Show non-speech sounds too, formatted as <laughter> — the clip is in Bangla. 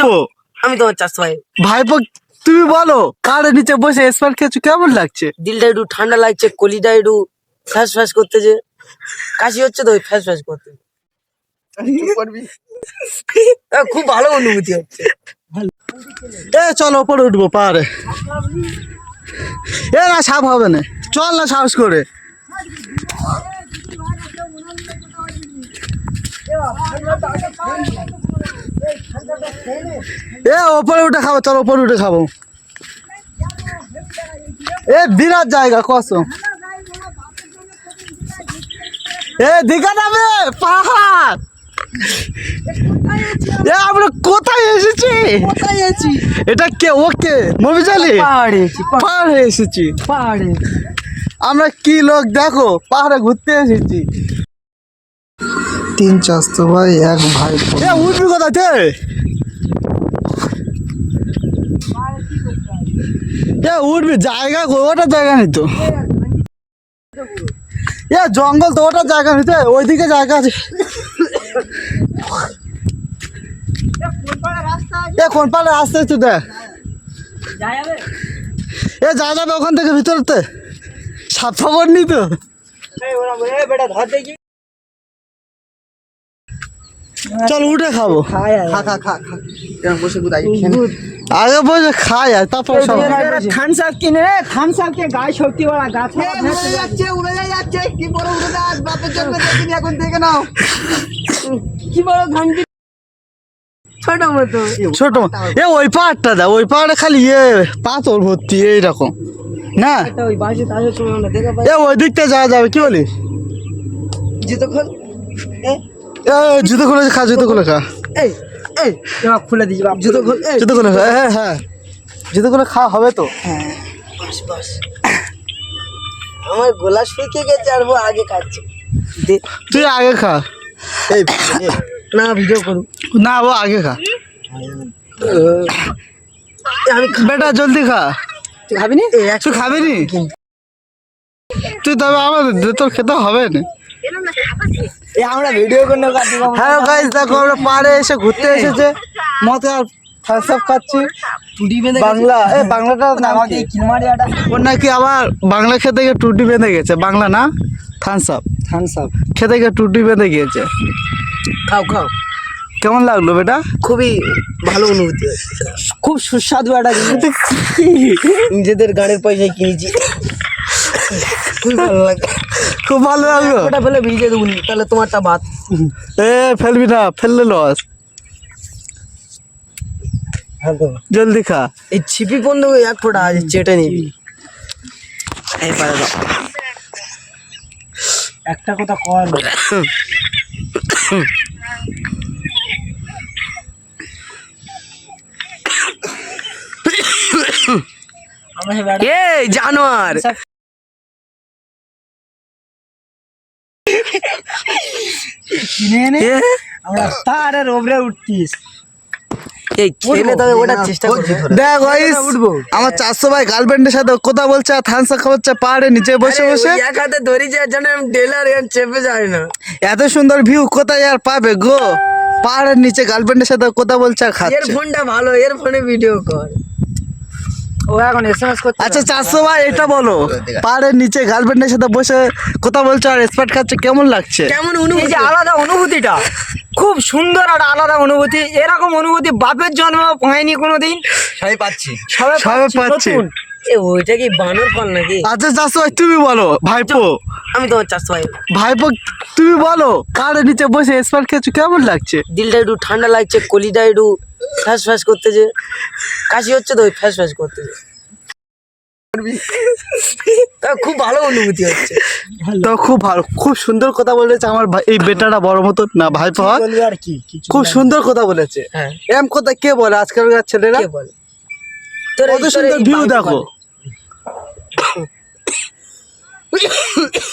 তো আমি তোমার চাষ ভাই ভাইপো তুমি বলো কারের নিচে বসে স্পার্ট খেয়েছো? কেমন লাগছে? দিলটা একটু ঠান্ডা লাগছে কলিটা একটু ফ্যাস ফ্যাস করতেছে। কাশি হচ্ছে তো ওই ফ্যাস ফ্যাস করতে। খুব ভালো অনুভূতি হচ্ছে। এ চলো ওপরে উঠবো পাহাড়ে। এ না সাপ হবে না। চল না সাহস করে। এ ওপরে উঠে খাব চলো ওপরে উঠে খাব। এ বিরাট জায়গা কসম এ দীঘা নামে পাহাড়। এ আমরা কোথায় এসেছি? কোথায় আছি এটা কে ওকে মবিজালি পাহাড়ে। পাহাড়ে এসেছি। পাহাড়ে। আমরা কি লোক দেখো পাহাড়ে ঘুরতে এসেছি। তিন চাস্তো ভাই এক ভাই। এ উঠবি কোথাতে এ উঠবি জায়গা? ওটা জায়গা নেই তো। এ জঙ্গল তো ওটা জায়গা নেই তো ওইদিকে জায়গা আছে। এ কোন পাড়ে আসতে তুই দেখ। এ যা যাবে ওখান থেকে ভিতরতে সাপ খবর নি তো। চল উঠে খাব। খা খা খা খা। এরকম বসে আগে বসে খাই আর তারপর সব। থামস আপ কিনে রে থামস আপ কে গায়ে শক্তি বাড়া গাছ যাচ্ছে উড়ে যাচ্ছে। কি বড় উড়ে যাচ্ছে বাপের দেখিনি এখন দেখে নাও। কি বড় ঘন্টি ছোট মতো। ছোট। এ ওই পাহাড়টা দা ওই পাহাড়ে খালি ইয়ে পাথর ভর্তি এইরকম। না? এ ওই দিকটা যাওয়া যাবে কি বলিস? জুতো খোল। এ জুতো খুলে খা জুতো খুলে খা। এই এই। খুলে বাপ জুতো খোল জুতো খুলে খা হ্যাঁ হ্যাঁ। জুতো খুলে খাওয়া হবে তো। বাস বাস। আমার গোলা শুকিয়ে গেছে আর ও আগে দে তুই আগে খা। এই না ভিডিও করু না ও আগে খা। আমি বেটা জলদি খা। তুই খাবি না? তুই খাবি নি? তুই তবে আমার দে, তোর খেতে হবে না? আমরা ভিডিও করে হ্যালো গাইস দেখো আমরা পাহাড়ে এসে ঘুরতে এসেছে। মতে আর থামস আপ খাচ্ছি। টুটি বেঁধে বাংলা এ বাংলাটা নাম আমাকে কি? কিলমারিয়াটা ওর নাকি আবার বাংলা খেতে গিয়ে টুটি বেঁধে গেছে। বাংলা না? থামস আপ থামস আপ খেতে গিয়ে টুটি বেঁধে গিয়েছে। খাও খাও। কেমন লাগল বেটা? খুবই ভালো অনুভূতি খুব সুস্বাদু একটা <laughs> নিজেদের গাড়ির পয়সায় কিনেছি। ভালো খুব ভালো লাগল? ওটা ফেলে ভিজে দেবো তাহলে তোমারটা ভাত এ ফেলবি না ফেললে লস। জলদি খা। এই ছিপি বন্ধু এক ফোঁটা আছে চেটে নিবি। এই পারে একটা কথা কর। <coughs> এই জানোয়ার! কিনে এনে আমরা পাহাড়ের ওপরে উঠতিস। এই খেলে তবে ওটার চেষ্টা করছি দেখ গাইস আমার চারশো ভাই গার্লফ্রেন্ডের সাথে কথা বলছে আর থামস আপ খাওয়াচ্ছে পাহাড়ে নিচে বসে বসে। এক হাতে ধরি যাওয়ার জন্য আমি টেলার এর চেপে যাই না। এত সুন্দর ভিউ কোথায় আর পাবে গো? পাহাড়ের নিচে গার্লফ্রেন্ডের সাথে কথা বলছে আর এর খাচ্ছে। ফোনটা ভালো এর ফোনে ভিডিও কর। ও এখন এসএমএস আচ্ছা চারশো ভাই এটা বলো। পাহাড়ের নিচে গার্লফ্রেন্ডের সাথে বসে কথা বলছো আর স্পট খাচ্ছে কেমন লাগছে? কেমন অনুভূতি যে আলাদা অনুভূতিটা খুব সুন্দর একটা আলাদা অনুভূতি। এরকম অনুভূতি বাপের জন্ম পায়নি কোনোদিন। সবাই পাচ্ছি। সবাই সবাই পাচ্ছে, ওইটা কি বানর ফল নাকি? আচ্ছা চারশো ভাই তুমি বলো ভাইপো। আমি তোমার চাষ ভাই। ভাইপো তুমি বলো পাহাড়ের নিচে বসে স্পট খেয়েছো কেমন লাগছে? দিলটা একটু ঠান্ডা লাগছে কলিটা একটু ফ্যাস ফ্যাস করতেছে কাশি হচ্ছে তো ওই ফ্যাস ফ্যাস করতেছে তা খুব ভালো অনুভূতি হচ্ছে। তো খুব ভালো। খুব সুন্দর কথা বলেছে আমার ভাই- এই বেটাটা বড় মতো না ভাই হয় বলবি আর কি? খুব সুন্দর কথা বলেছে। হ্যাঁ। এম কথা কে বলে আজকালকার ছেলেরা? কে বলে? তোর কত সুন্দর ভিউ দেখো। <coughs>